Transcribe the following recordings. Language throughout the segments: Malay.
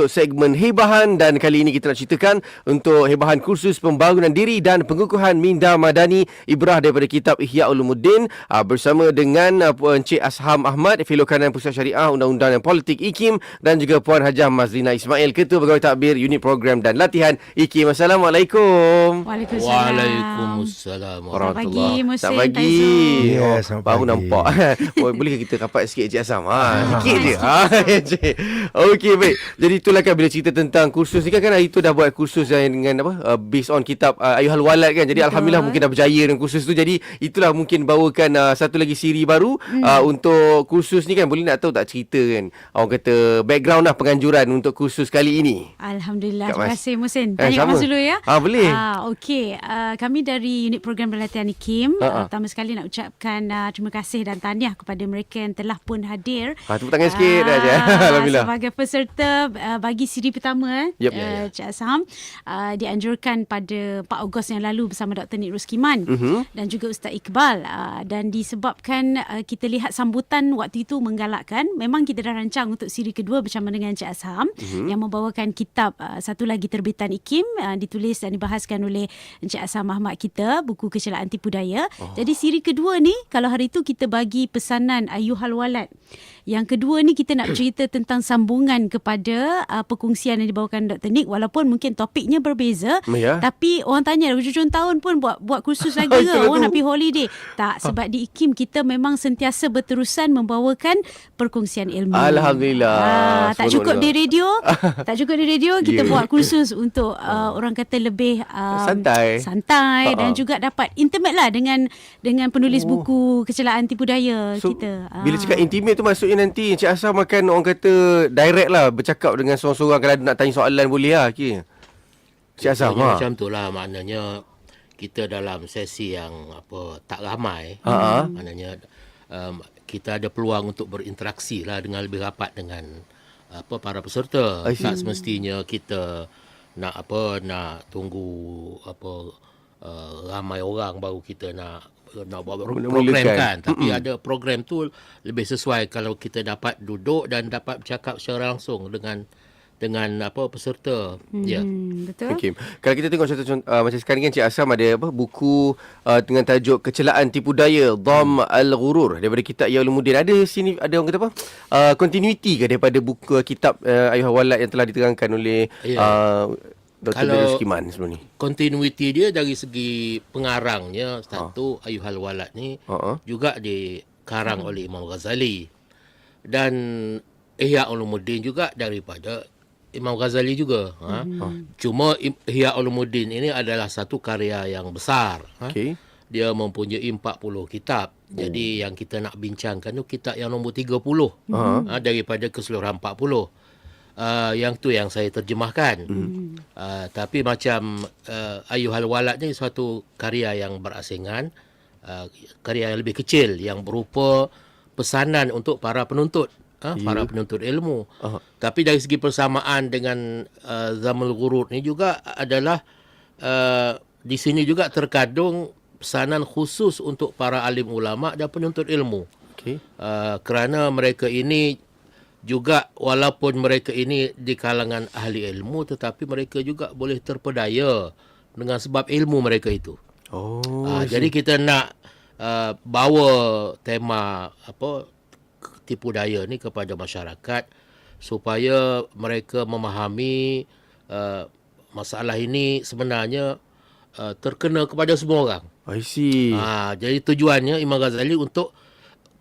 untuk segmen Hebahan dan kali ini kita nak ceritakan untuk Hebahan kursus pembangunan diri dan pengukuhan minda madani Ibrah daripada kitab Ihya Ulumuddin uh, bersama dengan uh, Puan Encik Asham Ahmad, Fellow Kanan Pusat Syariah Undang-Undang dan Politik IKIM dan juga Puan Hajah Mazlina Ismail, Ketua Pegawai Takbir Unit Program dan Latihan IKIM. Assalamualaikum. Waalaikumsalam. Waalaikumsalam. warahmatullahi. pagi, Selamat pagi. Ya, Oh, selamat baru nampak. boleh kita rapat sikit Encik Asam? Ha, sikit je. Ha, Encik. Okey, baik. Jadi itulah kan bila cerita tentang kursus ni kan, kan hari tu dah buat kursus yang dengan apa? Uh, based on kitab uh, Ayuhal Walad kan. Jadi Betul. alhamdulillah mungkin dah berjaya dengan kursus tu. Jadi itulah mungkin bawakan uh, satu lagi siri baru Hmm. uh, untuk kursus ni kan. Boleh nak tahu tak cerita kan? Orang kata background lah penganjuran untuk kursus kali ini. Alhamdulillah. Terima kasih Musin. Eh, Tanya sama. Mas dulu ya. Ah, boleh. Ah, Okey. Uh, kami dari unit program pelatihan IKIM. Ah, ah. Uh, pertama sekali nak ucapkan uh, terima kasih dan tahniah kepada mereka yang telah pun hadir. Ha, tepuk tangan sikit Ah, aja. Alhamdulillah. Sebagai peserta uh, bagi siri pertama eh, Yep. uh, Cik Asham uh, dianjurkan pada 4 Ogos yang lalu bersama Dr. Nik Ruskiman Mhm. dan juga Ustaz Iqbal uh, dan disebabkan uh, kita lihat sambutan waktu itu menggalakkan memang kita dah rancang untuk siri kedua bersama dengan Cik Asham Mhm. yang membawakan kitab uh, satu lagi terbitan IKIM uh, ditulis dan dibahaskan oleh Encik Asham Ahmad kita buku kecelaan tipu daya. Oh. Jadi siri kedua ni kalau hari itu kita bagi pesanan Ayuhal Walad. Yang kedua ni kita nak cerita tentang sambungan kepada uh, perkongsian yang dibawakan Dr. Nick walaupun mungkin topiknya berbeza Ya. tapi orang tanya hujung tahun pun buat buat kursus lagi ke orang nak pergi holiday. Tak sebab di IKIM kita memang sentiasa berterusan membawakan perkongsian ilmu. Alhamdulillah. Ah, tak cukup dah. di radio, tak cukup di radio kita Ya. buat kursus untuk uh, orang kata lebih um, Santai. santai dan Ha-ha. juga dapat intimate lah dengan dengan penulis Oh. buku kecelaan tipu daya So, kita. bila Ah. cakap intimate tu maksudnya nanti Encik Asam akan orang kata direct lah bercakap dengan seorang-seorang kalau nak tanya soalan boleh lah. Okay. Encik Asam. Ha. Macam tu lah maknanya kita dalam sesi yang apa tak ramai. Ha. Maknanya um, kita ada peluang untuk berinteraksi lah dengan lebih rapat dengan apa para peserta. Tak semestinya kita nak apa nak tunggu apa uh, ramai orang baru kita nak nak buat program mulakan. kan tapi ada program tu lebih sesuai kalau kita dapat duduk dan dapat bercakap secara langsung dengan dengan apa peserta ya Hmm, betul. Okay. Kalau kita tengok contoh uh, macam sekarang kan Cik Asam ada apa buku uh, dengan tajuk Kecelaan Tipu Daya Dham Al-Ghurur daripada kitab Ya Ulumuddin. Ada sini ada orang kata apa? Uh, continuity ke daripada buku uh, kitab uh, Ayuh Walad yang telah diterangkan oleh Ya. uh, Dr. Kalau- Kalau... Skiman sebelum ni. continuity dia dari segi pengarangnya satu Ayuhal Walad ni Ha. juga dikarang oleh Imam Ghazali dan Ihya Ulumuddin juga daripada Imam Ghazali juga ha? cuma Im- Ihya Ulumuddin ini adalah satu karya yang besar ha? Okey. dia mempunyai 40 kitab jadi yang kita nak bincangkan tu kitab yang nombor 30 ha, daripada keseluruhan 40 Uh, yang tu yang saya terjemahkan. Mm. Uh, tapi macam uh, Ayuhal Walad ni suatu karya yang berasingan, uh, karya yang lebih kecil yang berupa pesanan untuk para penuntut, ha, para penuntut ilmu. Aha. Tapi dari segi persamaan dengan uh, Zamul Ghurur ni juga adalah uh, di sini juga terkandung pesanan khusus untuk para alim ulama dan penuntut ilmu. Okey. Uh, kerana mereka ini juga walaupun mereka ini di kalangan ahli ilmu tetapi mereka juga boleh terpedaya dengan sebab ilmu mereka itu. Oh. Uh, jadi kita nak uh, bawa tema apa tipu daya ni kepada masyarakat supaya mereka memahami uh, masalah ini sebenarnya uh, terkena kepada semua orang. I see. Ha, jadi tujuannya Imam Ghazali untuk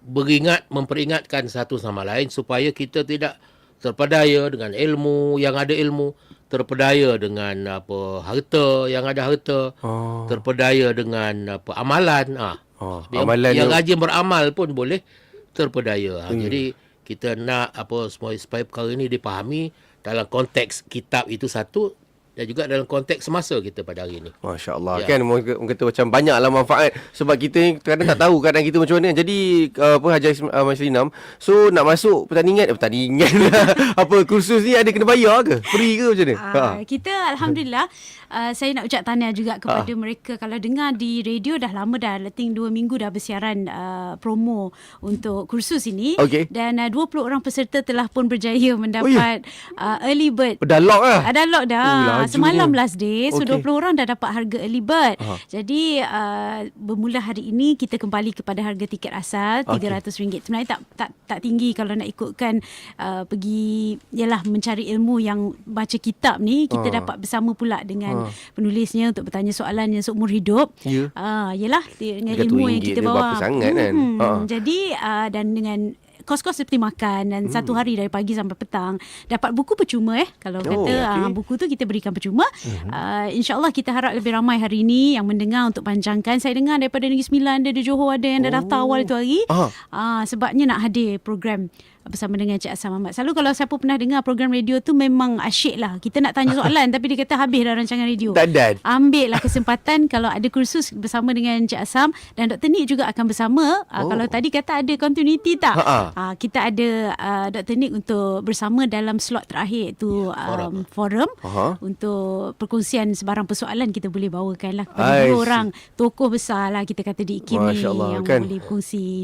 beringat, memperingatkan satu sama lain supaya kita tidak terpedaya dengan ilmu yang ada ilmu, terpedaya dengan apa harta yang ada harta, Oh. terpedaya dengan apa amalan. Ah, Oh, yang, amalan yang rajin beramal pun boleh terpedaya. Ha, Jadi kita nak apa semua supaya perkara ini dipahami dalam konteks kitab itu satu dan juga dalam konteks semasa kita pada hari ini. Masya Allah Ya. kan orang kata, macam banyaklah manfaat sebab kita ni kadang tak tahu keadaan kita macam mana. Jadi uh, apa Haji uh, Maslinam so nak masuk pertandingan eh, pertandingan apa kursus ni ada kena bayar ke? Free ke macam mana? Ha. Uh, kita alhamdulillah uh, saya nak ucap tahniah juga kepada mereka kalau dengar di radio dah lama dah letting 2 minggu dah bersiaran uh, promo untuk kursus ini Okey. dan uh, 20 orang peserta telah pun berjaya mendapat uh, early bird Dah lock lah. Ada lock dah. Oh. Semalam last day. So Okey. 20 orang dah dapat harga early bird. Aha. Jadi uh, bermula hari ini kita kembali kepada harga tiket asal Okey. RM300. Sebenarnya tak tak tak tinggi kalau nak ikutkan uh, pergi yalah mencari ilmu yang baca kitab ni kita Ah. dapat bersama pula dengan Ah. penulisnya untuk bertanya soalan yang seumur hidup. Ya. Ah yalah dengan Dekat ilmu RM2 yang kita bawa. sangat kan? Mhm. Ah. Jadi uh, dan dengan kos-kos seperti makan dan hmm. satu hari dari pagi sampai petang dapat buku percuma eh kalau Oh, kata okay. uh, buku tu kita berikan percuma uh-huh. uh, insyaallah kita harap lebih ramai hari ini yang mendengar untuk panjangkan saya dengar daripada Negeri Sembilan ada di Johor ada yang dah daftar Oh. awal itu hari uh, sebabnya nak hadir program bersama dengan Cik Asam Ahmad. Selalu kalau siapa pernah dengar program radio tu memang asyik lah. Kita nak tanya soalan tapi dia kata habis dah rancangan radio. Tak dan. Ambil lah kesempatan kalau ada kursus bersama dengan Cik Asam dan Dr. Nik juga akan bersama. Uh, Oh. Kalau tadi kata ada continuity tak? Ha-ha. Uh, kita ada uh, Dr. Nik untuk bersama dalam slot terakhir tu um, forum Aha. untuk perkongsian sebarang persoalan kita boleh bawakan lah kepada dua orang tokoh besar lah kita kata di IKIM ni yang kan? boleh Ha,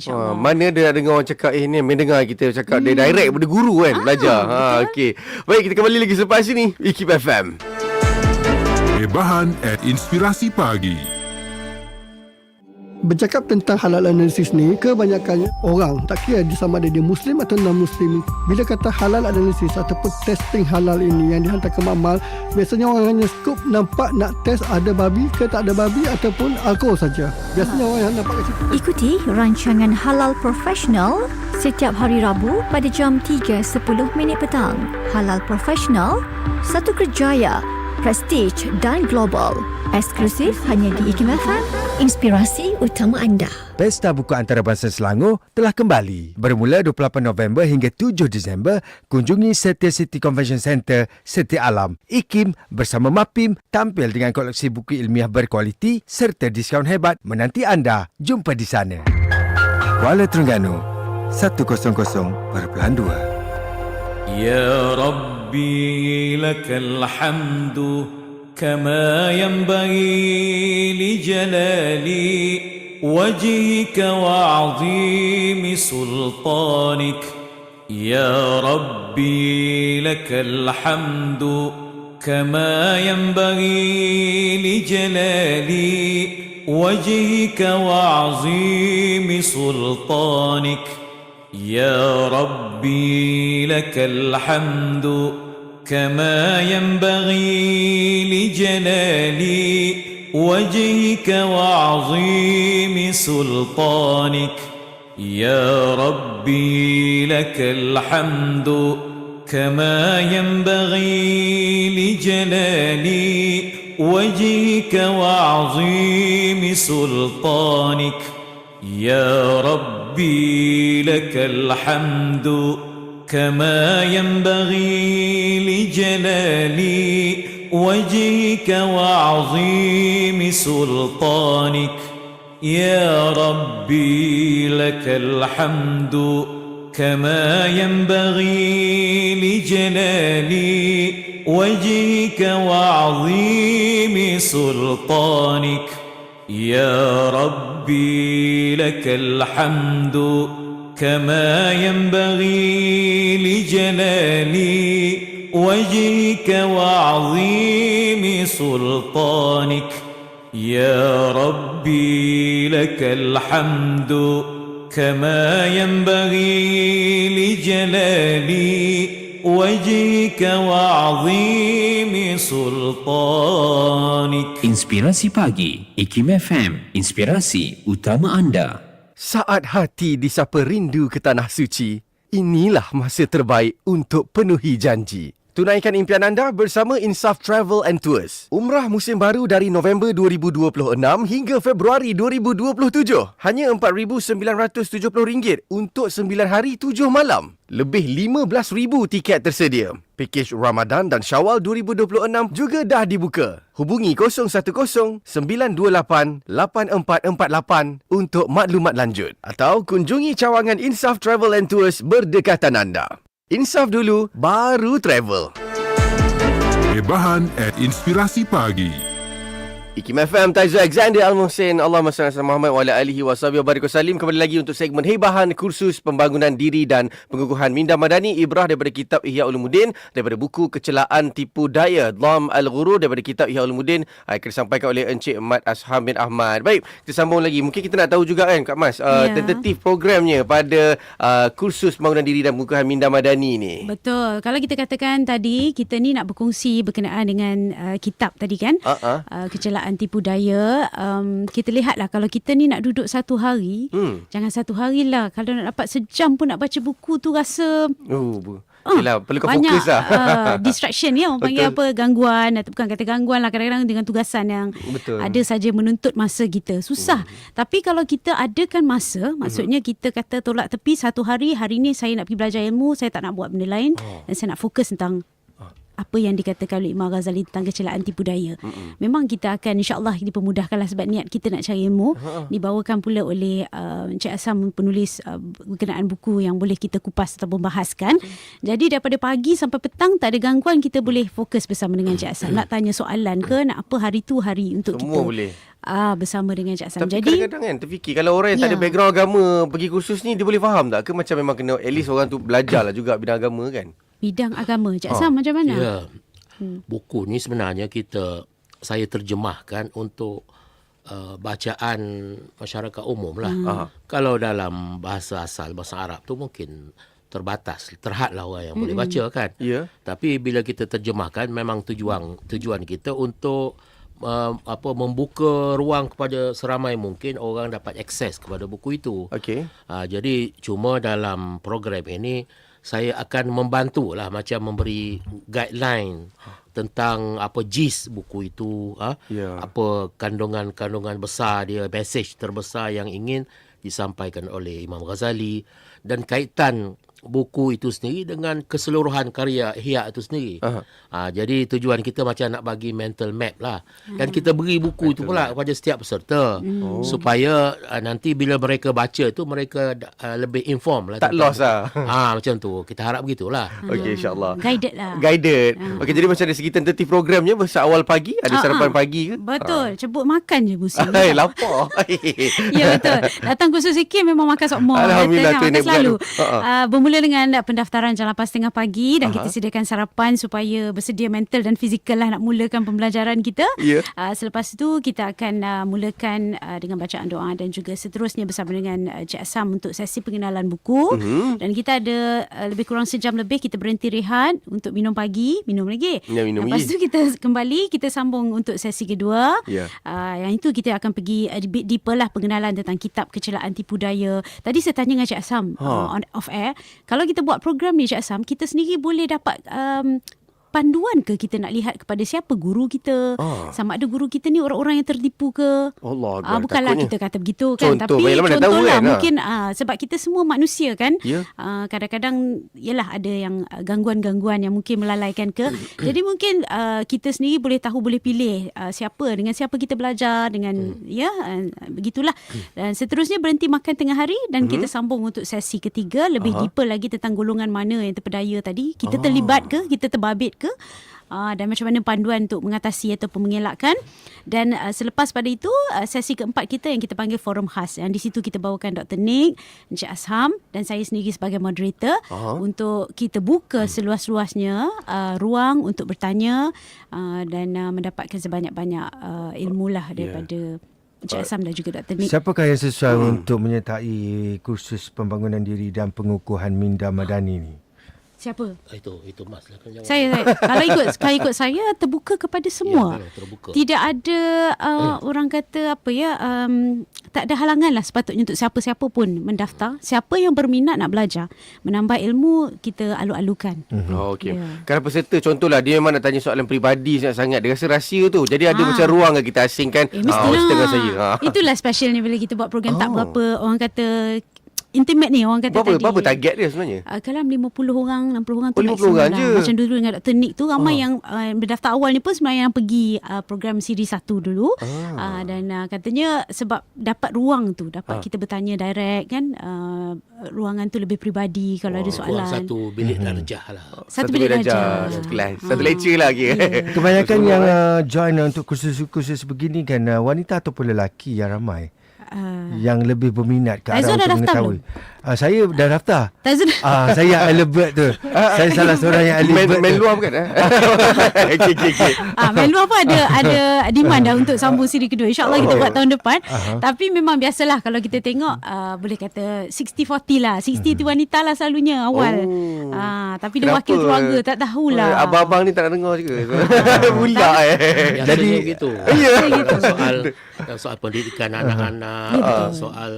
insyaAllah. mana ada nak dengar orang cakap eh ni mendengar kita cakap hmm. dia direct pada guru kan Ah, belajar. Ha okey. Baik kita kembali lagi selepas ini Ikip FM. Hebahan at Inspirasi Pagi. Bercakap tentang halal analisis ni Kebanyakannya orang Tak kira dia sama ada dia Muslim atau non-Muslim. Bila kata halal analisis Ataupun testing halal ini Yang dihantar ke mamal Biasanya orang hanya skop Nampak nak test ada babi ke tak ada babi Ataupun alkohol saja. Biasanya orang yang nampak kat situ. Ikuti rancangan Halal Profesional setiap hari Rabu pada jam 3.10 minit petang. Halal Profesional, satu kerjaya, prestige dan global. Eksklusif hanya di IKIM FM, inspirasi utama anda. Pesta Buku Antarabangsa Selangor telah kembali. Bermula 28 November hingga 7 Disember, kunjungi Setia City Convention Centre, Setia Alam. IKIM bersama MAPIM tampil dengan koleksi buku ilmiah berkualiti serta diskaun hebat menanti anda. Jumpa di sana. Kuala Terengganu, 100.2. يا ربي لك الحمد كما ينبغي لجلال وجهك وعظيم سلطانك. يا ربي لك الحمد كما ينبغي لجلال وجهك وعظيم سلطانك. يا ربي لك الحمد كما ينبغي لجلال وجهك وعظيم سلطانك. يا ربي لك الحمد كما ينبغي لجلال وجهك وعظيم سلطانك. يا ربي لك الحمد كما ينبغي لجلال وجهك وعظيم سلطانك. يا ربي لك الحمد كما ينبغي لجلال وجهك وعظيم سلطانك. يا ربي لك الحمد كما ينبغي لجلال وجهك وعظيم سلطانك. يا ربي لك الحمد كما ينبغي لجلال وجهك وعظيم سلطانك Inspirasi Pagi IKIM FM Inspirasi utama anda Saat hati disapa rindu ke tanah suci, inilah masa terbaik untuk penuhi janji. Tunaikan impian anda bersama Insaf Travel and Tours. Umrah musim baru dari November 2026 hingga Februari 2027. Hanya RM4,970 untuk 9 hari 7 malam. Lebih 15,000 tiket tersedia. Pakej Ramadan dan Syawal 2026 juga dah dibuka. Hubungi 010-198-8448 untuk maklumat lanjut. Atau kunjungi cawangan Insaf Travel and Tours berdekatan anda. Insaf dulu, baru travel. Hebahan at Inspirasi Pagi. Ikim FM Taizu Alexander Al-Muhsin Allahumma salli ala Muhammad wa ala alihi wa sahbihi wa barik wasallim kembali lagi untuk segmen hebahan kursus pembangunan diri dan pengukuhan minda madani ibrah daripada kitab Ihya Ulumuddin daripada buku kecelaan tipu daya Dlam Al-Ghurur daripada kitab Ihya Ulumuddin akan disampaikan oleh Encik Mat Asham bin Ahmad. Baik, kita sambung lagi. Mungkin kita nak tahu juga kan Kak Mas uh, Ya. tentatif programnya pada uh, kursus pembangunan diri dan pengukuhan minda madani ni. Betul. Kalau kita katakan tadi kita ni nak berkongsi berkenaan dengan uh, kitab tadi kan. Uh-uh. Uh, kecelaan tipu daya. Um, kita lihatlah kalau kita ni nak duduk satu hari, Hmm. jangan satu hari lah. Kalau nak dapat sejam pun nak baca buku tu rasa Oh. Ah, Yelah, perlu kau banyak fokus lah. uh, distraction ya orang panggil apa gangguan atau bukan kata gangguan lah kadang-kadang dengan tugasan yang Betul. ada saja menuntut masa kita susah tapi kalau kita adakan masa maksudnya kita kata tolak tepi satu hari hari ni saya nak pergi belajar ilmu saya tak nak buat benda lain dan saya nak fokus tentang apa yang dikatakan oleh Imam Ghazali tentang kecelaan tipu daya. Mm-mm. Memang kita akan insya-Allah dipermudahkanlah sebab niat kita nak cari ilmu. Dibawakan pula oleh uh, Encik Asam penulis uh, berkenaan buku yang boleh kita kupas ataupun bahaskan. Jadi daripada pagi sampai petang tak ada gangguan kita boleh fokus bersama dengan Encik Asam. Nak tanya soalan ke nak apa hari tu hari untuk Semua kita. boleh. Ah bersama dengan Encik Asam. Tapi Jadi kadang-kadang kan terfikir kalau orang yang tak ada Ya. background agama pergi kursus ni dia boleh faham tak? Ke macam memang kena at least orang tu belajar lah juga bidang agama kan? Bidang agama Encik Ah, Asam macam mana? Ya. Buku ni sebenarnya kita saya terjemahkan untuk uh, bacaan masyarakat umum lah. Aha. Kalau dalam bahasa asal bahasa Arab tu mungkin terbatas, terhadlah orang yang boleh baca kan. Ya. Tapi bila kita terjemahkan memang tujuan tujuan kita untuk uh, apa membuka ruang kepada seramai mungkin orang dapat akses kepada buku itu. Okey. Ha, jadi cuma dalam program ini saya akan membantu lah macam memberi guideline tentang apa gist buku itu, ha? Ya. apa kandungan-kandungan besar dia, message terbesar yang ingin disampaikan oleh Imam Ghazali dan kaitan buku itu sendiri dengan keseluruhan karya Ihya itu sendiri. Ha, jadi tujuan kita macam nak bagi mental map lah. Dan kita beri buku itu pula kepada setiap peserta Oh. supaya uh, nanti bila mereka baca tu mereka uh, lebih inform lah. Tak lost lah. Ah macam tu. Kita harap begitulah. Okey insya-Allah. Guided lah. Guided. Okey jadi macam dari segi tentatif programnya masa awal pagi ada Ah, sarapan pagi ke? Betul. Cebut makan je pusing. Hai lapar. Ya betul. Datang kursus sikit memang makan sok. Alhamdulillah, tu Kata, yang makan selalu. Ha, ha. Uh, bermula dengan pendaftaran jam 8.30 pagi dan Aha. kita sediakan sarapan supaya bersedia mental dan fizikal lah nak mulakan pembelajaran kita. Ya. Uh, selepas itu kita akan uh, mulakan uh, dengan bacaan doa dan juga seterusnya bersama dengan uh, Cik Asam untuk sesi pengenalan buku. Mhm. Dan kita ada uh, lebih kurang sejam lebih kita berhenti rehat untuk minum pagi, minum lagi. Ya, minum Lepas lagi. tu kita kembali kita sambung untuk sesi kedua. Ya. Uh, yang itu kita akan pergi a bit deeper lah pengenalan tentang kitab kecelaan tipu daya. Tadi saya tanya dengan Cik Asam Ha. uh, on off air, kalau kita buat program ni Cik Asam, kita sendiri boleh dapat um, panduan ke kita nak lihat kepada siapa guru kita? Ah. Sama ada guru kita ni orang-orang yang tertipu ke? Allah Ah bukanlah takutnya. kita kata begitu kan Contoh, tapi contohlah kan, ah. mungkin ah sebab kita semua manusia kan Ya. Ah, kadang-kadang yalah ada yang ah, gangguan-gangguan yang mungkin melalaikan ke jadi mungkin ah, kita sendiri boleh tahu boleh pilih ah, siapa dengan siapa kita belajar dengan Hmm. ya ah, begitulah dan seterusnya berhenti makan tengah hari dan kita sambung untuk sesi ketiga lebih Hmm. Aha. deeper lagi tentang golongan mana yang terpedaya tadi kita Ah. terlibat ke kita terbabit ke Uh, dan macam mana panduan untuk mengatasi ataupun mengelakkan dan uh, selepas pada itu uh, sesi keempat kita yang kita panggil forum khas yang di situ kita bawakan Dr. Nick, Encik Asham dan saya sendiri sebagai moderator Aha. untuk kita buka seluas-luasnya uh, ruang untuk bertanya uh, dan uh, mendapatkan sebanyak-banyak uh, ilmu lah daripada Encik Asham dan juga Dr. Nick. Siapakah yang sesuai untuk menyertai kursus pembangunan diri dan pengukuhan minda madani ni? Siapa? Itu itu Mas lah kan jawab. Saya, saya kalau ikut kalau ikut saya terbuka kepada semua. Ya, terbuka. Tidak ada uh, orang kata apa ya um, tak ada halangan lah sepatutnya untuk siapa-siapa pun mendaftar. Siapa yang berminat nak belajar, menambah ilmu kita alu-alukan. Oh, okey. Ya. Kalau peserta contohlah dia memang nak tanya soalan peribadi sangat-sangat. Dia rasa rahsia tu. Jadi ada Ah. macam ruang yang kita asingkan. Eh, Ah, mestilah. setengah saya. Ha. Itulah specialnya bila kita buat program tak Oh. berapa orang kata intimate ni orang kata Berapa, tadi. berapa target dia sebenarnya? Uh, kalau 50 orang, 60 orang tu Oh, 50 maksimum orang lah. je. Macam dulu dengan Dr. Nick tu ramai Ah. yang uh, berdaftar awal ni pun sebenarnya yang pergi uh, program siri satu dulu. Ah. Uh, dan uh, katanya sebab dapat ruang tu, dapat Ah. kita bertanya direct kan. Uh, ruangan tu lebih peribadi kalau ada soalan. Ruang satu bilik darjah lah. Satu bilik darjah. Satu kelas. Satu lecture lah. Okay. Kebanyakan yang uh, join uh, untuk kursus-kursus begini kan uh, wanita ataupun lelaki yang ramai Uh, yang lebih berminat ke arah dah untuk mengetahui. Uh, saya dah daftar. Ah, saya yang early bird tu. saya salah seorang yang early Main, main luar bukan? eh? okay, okay, okay. Ah, Melu apa ada ada demand dah untuk sambung siri kedua. InsyaAllah kita Oh. buat tahun depan. Tapi memang biasalah kalau kita tengok uh, boleh kata 60-40 lah. 60 tu wanita lah selalunya awal. Oh. Ah, tapi dia Kenapa? wakil keluarga tak tahulah. Oh, Abang-abang ni tak nak dengar juga. Pula eh. Biasanya Jadi- gitu. Ya. Dalam soal soal pendidikan anak-anak, dalam soal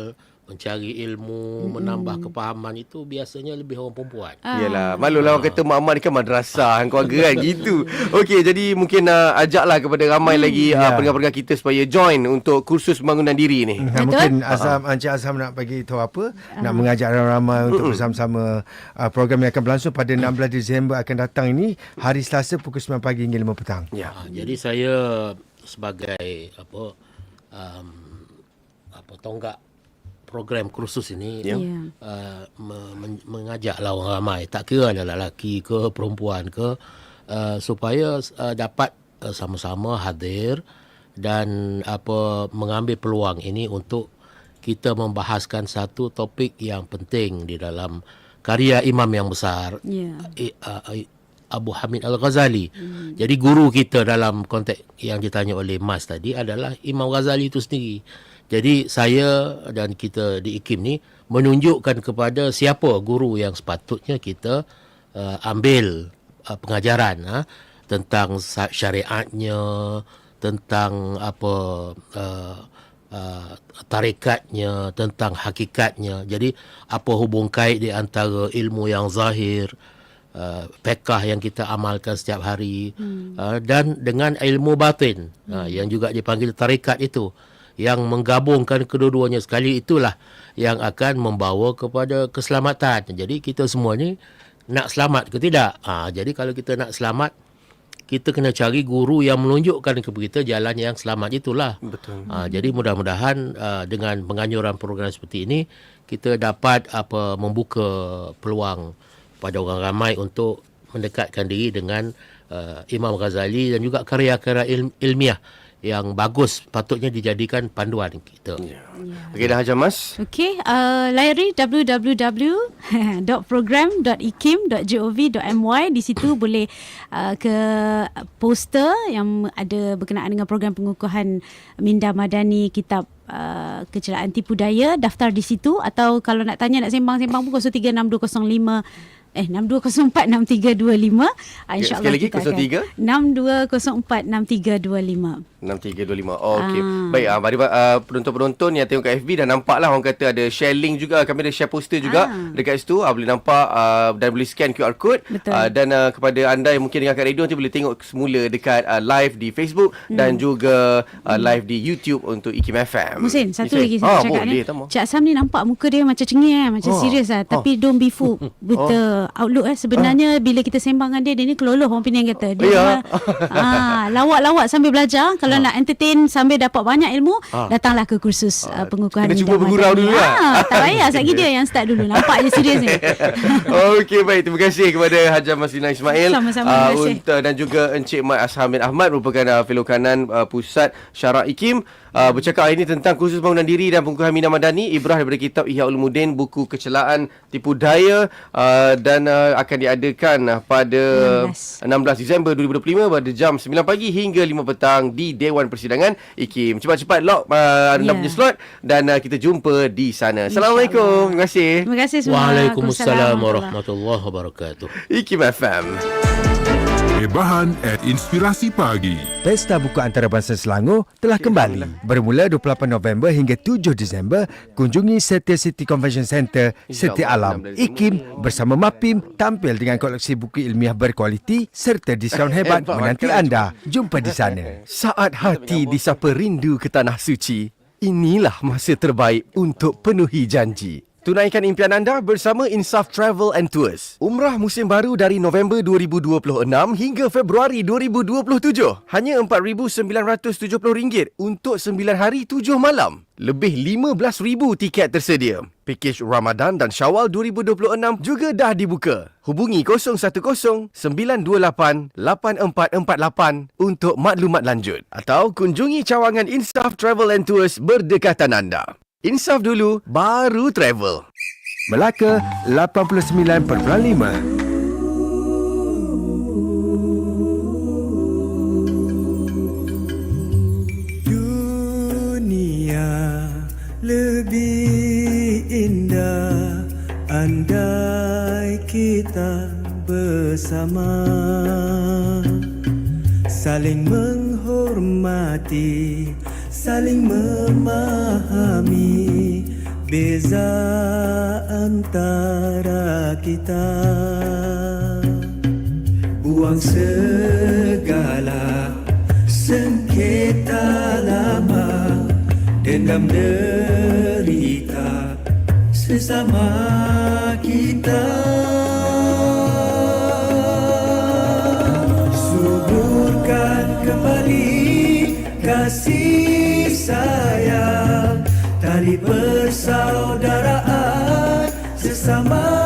mencari ilmu, menambah kepahaman itu biasanya lebih orang perempuan. Ah. Yelah Malulah orang kata Mak Mak ni kan madrasah kan Keluarga kan gitu Okey jadi mungkin uh, Ajaklah kepada ramai lagi uh, Ya. Pendengar-pendengar kita Supaya join Untuk kursus pembangunan diri ni Betul. mungkin Azam Encik Azam nak bagi tahu apa nak mengajak ramai-ramai untuk bersama-sama uh, program yang akan berlangsung pada 16 Disember akan datang ini hari Selasa pukul 9 pagi hingga 5 petang. Ya Ha, jadi saya sebagai apa um, apa tonggak program kursus ini Ya. Ya. uh, me- men- mengajaklah orang ramai tak kira ada lelaki ke perempuan ke uh, supaya uh, dapat uh, sama-sama hadir dan apa mengambil peluang ini untuk kita membahaskan satu topik yang penting di dalam karya imam yang besar Ya. eh, uh, eh, Abu Hamid Al-Ghazali. Hmm. Jadi guru kita dalam konteks yang ditanya oleh Mas tadi adalah Imam Ghazali itu sendiri. Jadi saya dan kita di IKIM ni menunjukkan kepada siapa guru yang sepatutnya kita uh, ambil uh, pengajaran ha, tentang syariatnya, tentang apa uh, uh, tarikatnya, tentang hakikatnya. Jadi apa hubung kait di antara ilmu yang zahir, uh, fiqah yang kita amalkan setiap hari hmm. uh, dan dengan ilmu batin hmm. uh, yang juga dipanggil tarikat itu yang menggabungkan kedua-duanya sekali itulah yang akan membawa kepada keselamatan. Jadi kita semua ni nak selamat ke tidak? Ha, jadi kalau kita nak selamat kita kena cari guru yang menunjukkan kepada kita jalan yang selamat itulah. Betul. Ha, jadi mudah-mudahan uh, dengan penganjuran program seperti ini kita dapat apa membuka peluang pada orang ramai untuk mendekatkan diri dengan uh, Imam Ghazali dan juga karya-karya il- ilmiah yang bagus patutnya dijadikan panduan kita. Ya. Okey dah Hajar Mas Okey, uh, layari www.program.ikim.gov.my di situ boleh uh, ke poster yang ada berkenaan dengan program pengukuhan Minda Madani kitab uh, kecelaan tipu daya daftar di situ atau kalau nak tanya nak sembang-sembang pun 036205 eh 62046325 ah, insyaallah sekali lagi, kita akan 62046325 6325 oh, Okey Ah. Baik uh, Mari uh, penonton-penonton Yang tengok kat FB Dah nampak lah Orang kata ada share link juga Kami ada share poster juga Ah. Dekat situ uh, Boleh nampak uh, Dan boleh scan QR code Betul. uh, Dan uh, kepada anda Yang mungkin dengar kat radio Nanti boleh tengok semula Dekat uh, live di Facebook Dan juga uh, live di YouTube Untuk IKIM FM Hmm. Musin, satu Musin. lagi saya ah, cakap boleh, ni. tambah. Cik Asam ni nampak muka dia macam cengih eh, macam Oh. serius lah. Tapi don't be fooled with the outlook eh. Sebenarnya bila kita sembang dengan dia, dia ni keloloh orang Penang kata. Dia memang, ah, lawak-lawak sambil belajar. Kalau nak entertain sambil dapat banyak ilmu, datanglah ke kursus uh, pengukuhan. Kena Minda cuba bergurau dulu lah. Ah, tak payah, satgi dia yang start dulu. Nampak je serius ni. Okey baik terima kasih kepada Hajar Maslina Ismail Sama-sama, Ah, terima kasih. untuk, dan juga Encik Mat Ashamid Ahmad merupakan uh, fellow kanan uh, Pusat Syarak IKIM uh, bercakap hari ini tentang kursus bangunan diri dan pengukuhan Mina Madani Ibrah daripada kitab Ihya Ulumuddin buku kecelaan tipu daya uh, dan uh, akan diadakan uh, pada 16. 16 Disember 2025 pada jam 9 pagi hingga 5 petang di Dewan Persidangan IKIM cepat-cepat lock uh, anda Ya. punya slot dan uh, kita jumpa di sana Assalamualaikum terima kasih Terima kasih semua. Waalaikumsalam warahmatullahi wabarakatuh. IKIM FM Hebahan at Inspirasi Pagi. Pesta Buku Antarabangsa Selangor telah kembali. Bermula 28 November hingga 7 Disember, kunjungi Setia City Convention Centre, Setia Alam. IKIM bersama MAPIM tampil dengan koleksi buku ilmiah berkualiti serta diskaun hebat menanti anda. Jumpa di sana. Saat hati disapa rindu ke tanah suci, inilah masa terbaik untuk penuhi janji. Tunaikan impian anda bersama Insaf Travel and Tours. Umrah musim baru dari November 2026 hingga Februari 2027. Hanya RM4,970 untuk 9 hari 7 malam. Lebih 15,000 tiket tersedia. Pakej Ramadan dan Syawal 2026 juga dah dibuka. Hubungi 010-928-8448 untuk maklumat lanjut. Atau kunjungi cawangan Insaf Travel and Tours berdekatan anda. Insaf dulu, baru travel. Melaka 89.5. Dunia lebih indah andai kita bersama saling menghormati saling memahami beza antara kita. Buang segala sengketa lama dendam derita sesama kita sayang. Tali persaudaraan sesama